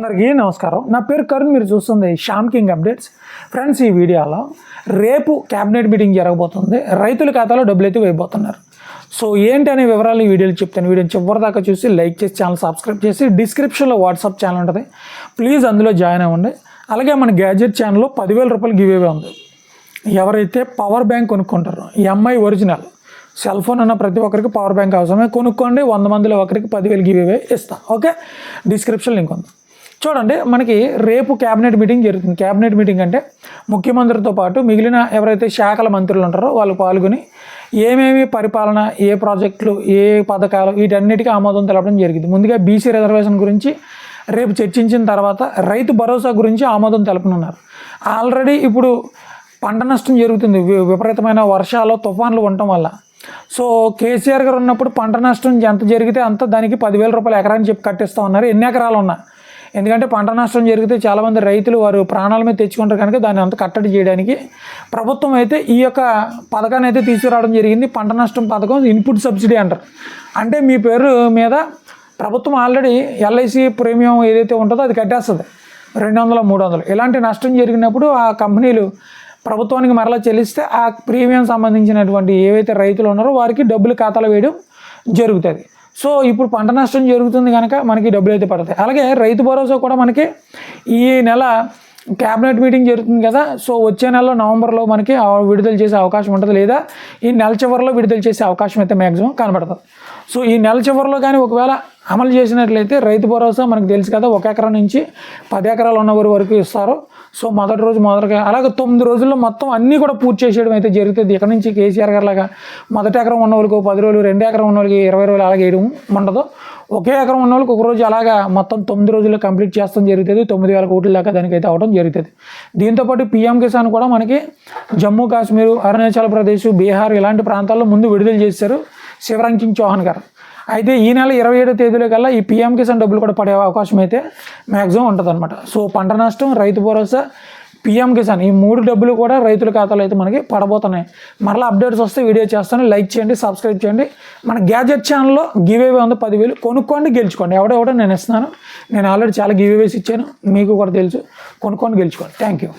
అందరికీ నమస్కారం. నా పేరు కరుణ్ మీరు చూస్తుంది శ్యామ్ కింగ్ అప్డేట్స్. ఫ్రెండ్స్ ఈ వీడియోలో రేపు క్యాబినెట్ మీటింగ్ జరగబోతుంది. రైతుల ఖాతాలో డబ్బులు అయితే వేయబోతున్నారు. సో ఏంటి అనే వివరాలు ఈ వీడియోలో చెప్తాను. వీడియోని చివరి దాకా చూసి లైక్ చేసి ఛానల్ సబ్స్క్రైబ్ చేసి డిస్క్రిప్షన్లో వాట్సాప్ ఛానల్ ఉంటుంది. ప్లీజ్ అందులో జాయిన్ అవ్వండి. అలాగే మన గ్యాజెట్ ఛానల్లో పదివేల రూపాయలు గివేవే ఉంది. ఎవరైతే పవర్ బ్యాంక్ కొనుక్కుంటారో ఎంఐ ఒరిజినల్ సెల్ ఫోన్ ఉన్న ప్రతి ఒక్కరికి పవర్ బ్యాంక్ అవసరమే. కొనుక్కోండి వంద మందిలో ఒకరికి పదివేలు గివేవే ఇస్తాను ఇస్తా. ఓకే? డిస్క్రిప్షన్ లింక్ ఉంది. చూడండి మనకి రేపు క్యాబినెట్ మీటింగ్ జరుగుతుంది. క్యాబినెట్ మీటింగ్ అంటే ముఖ్యమంత్రితో పాటు మిగిలిన ఎవరైతే శాఖల మంత్రులు ఉంటారో వాళ్ళు పాల్గొని ఏమేమి పరిపాలన ఏ ప్రాజెక్టులు ఏ పథకాలు వీటన్నిటికీ ఆమోదం తెలపడం జరిగింది. ముందుగా బీసీ రిజర్వేషన్ గురించి రేపు చర్చించిన తర్వాత రైతు భరోసా గురించి ఆమోదం తెలపనున్నారు. ఆల్రెడీ ఇప్పుడు పంట నష్టం జరుగుతుంది. వి- విపరీతమైన వర్షాలు తుఫాన్లు ఉండటం వల్ల. సో కేసీఆర్ గారు ఉన్నప్పుడు పంట నష్టం ఎంత జరిగితే అంత దానికి పదివేల రూపాయలు ఎకరాన్ని చెప్పి కట్టిస్తా ఉన్నారు ఎన్ని ఎకరాలు ఉన్నా. ఎందుకంటే పంట నష్టం జరిగితే చాలామంది రైతులు వారు ప్రాణాల మీద తెచ్చుకుంటారు కనుక దాన్ని అంత కట్టడి చేయడానికి ప్రభుత్వం అయితే ఈ యొక్క పథకాన్ని అయితే తీసుకురావడం జరిగింది. పంట నష్టం పథకం ఇన్పుట్ సబ్సిడీ అంటారు. అంటే మీ పేరు మీద ప్రభుత్వం ఆల్రెడీ ఎల్ఐసి ప్రీమియం ఏదైతే ఉంటుందో అది కట్టేస్తుంది. రెండు వందలు మూడు వందలు ఇలాంటి నష్టం జరిగినప్పుడు ఆ కంపెనీలు ప్రభుత్వానికి మరలా చెల్లిస్తే ఆ ప్రీమియం సంబంధించినటువంటి ఏవైతే రైతులు ఉన్నారో వారికి డబ్బులు ఖాతాలో వేయడం జరుగుతుంది. సో ఇప్పుడు పంట నష్టం జరుగుతుంది కనుక మనకి డబ్బులు అయితే పడతాయి. అలాగే రైతు భరోసా కూడా మనకి ఈ నెల క్యాబినెట్ మీటింగ్ జరుగుతుంది కదా సో వచ్చే నెలలో నవంబర్లో మనకి విడుదల చేసే అవకాశం ఉంటుంది లేదా? ఈ నెల చివరిలో విడుదల చేసే అవకాశం అయితే మ్యాక్సిమం కనబడుతుంది. సో ఈ నెల చివరిలో కానీ ఒకవేళ అమలు చేసినట్లయితే రైతు భరోసా మనకు తెలుసు కదా ఒక ఎకరం నుంచి పది ఎకరాలు ఉన్నవారి వరకు ఇస్తారు. సో మొదటి రోజు మొదటిగా అలాగే తొమ్మిది రోజుల్లో మొత్తం అన్నీ కూడా పూర్తి చేసేయడం అయితే జరుగుతుంది. ఇక్కడ నుంచి కేసీఆర్ గారు లాగా మొదటి ఎకరం ఉన్న వాళ్ళకి పది రోజులు రెండు ఎకరం ఉన్న వాళ్ళకి ఇరవై రోజులు అలాగే వేయడం ఉండదు. ఒకే ఎకరం ఉన్న వాళ్ళకి ఒక రోజు అలాగా మొత్తం తొమ్మిది రోజుల్లో కంప్లీట్ చేస్తాం జరుగుతుంది. తొమ్మిది వేల కోట్ల దాకా అయితే అవడం జరుగుతుంది. దీంతోపాటు పీఎం కిసాన్ కూడా మనకి జమ్మూ కాశ్మీర్ అరుణాచల్ ప్రదేశ్ బీహార్ ఇలాంటి ప్రాంతాల్లో ముందు విడుదల చేశారు. శివరాజ్ చౌహాన్ గారు. అయితే ఈ నెల ఇరవై ఏడో తేదీలో కల్లా ఈ పీఎం కిసాన్ డబ్బులు కూడా పడే అవకాశం అయితే మ్యాక్సిమం ఉంటుంది అనమాట సో పంట నష్టం రైతు భరోసా పీఎం కిసాన్ ఈ మూడు డబ్బులు కూడా రైతుల ఖాతాలో అయితే మనకి పడబోతున్నాయి. మరలా అప్డేట్స్ వస్తే వీడియో చేస్తాను. లైక్ చేయండి సబ్స్క్రైబ్ చేయండి. మన గ్యాజెట్ ఛానల్లో గివ్ ఉంది పదివేలు కొనుక్కోండి గెలుచుకోండి. ఎవడెవడో నేను ఇస్తున్నాను. నేను ఆల్రెడీ చాలా గివ్ ఇచ్చాను. మీకు కూడా తెలుసు. కొనుక్కోండి గెలుచుకోండి. Thank you